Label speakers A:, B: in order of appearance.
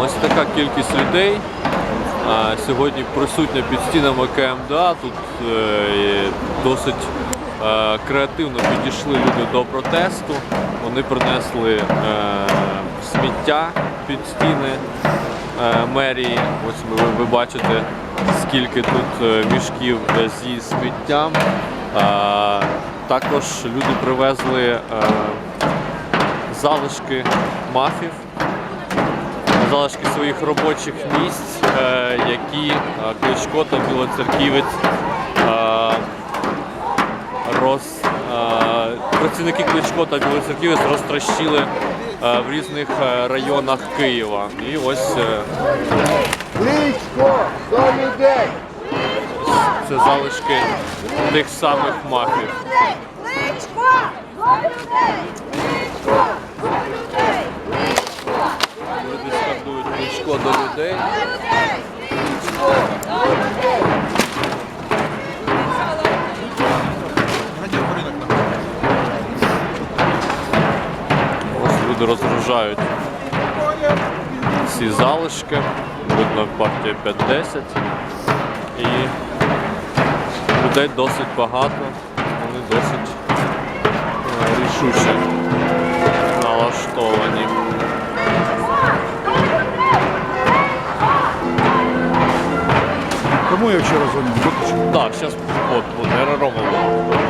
A: Ось така кількість людей. Сьогодні присутня під стінами КМДА. Тут е, досить е, креативно підійшли люди до протесту. Вони принесли е, сміття під стіни мерії. Ось ви, бачите, скільки тут мішків зі сміттям. Також люди привезли залишки мафів залишки своїх робочих місць, е, які е, Кличко та Білоцерківець е, роз, працівники Кличко та Білоцерківець розтрощили е, в різних районах Києва. І ось
B: Кличко, до людей!
A: це залишки тих самих мафів.
C: Кличко! До людей! Кличко! До людей! Кличко!
A: Люди Кличко до людей. Ось люди розгружають ці залишки. Видно партія 5-10. І людей досить багато. Вони досить е, рішуче налаштовані.
B: Кому я вчора дзвонив? Виключив.
A: Так, зараз от, Рома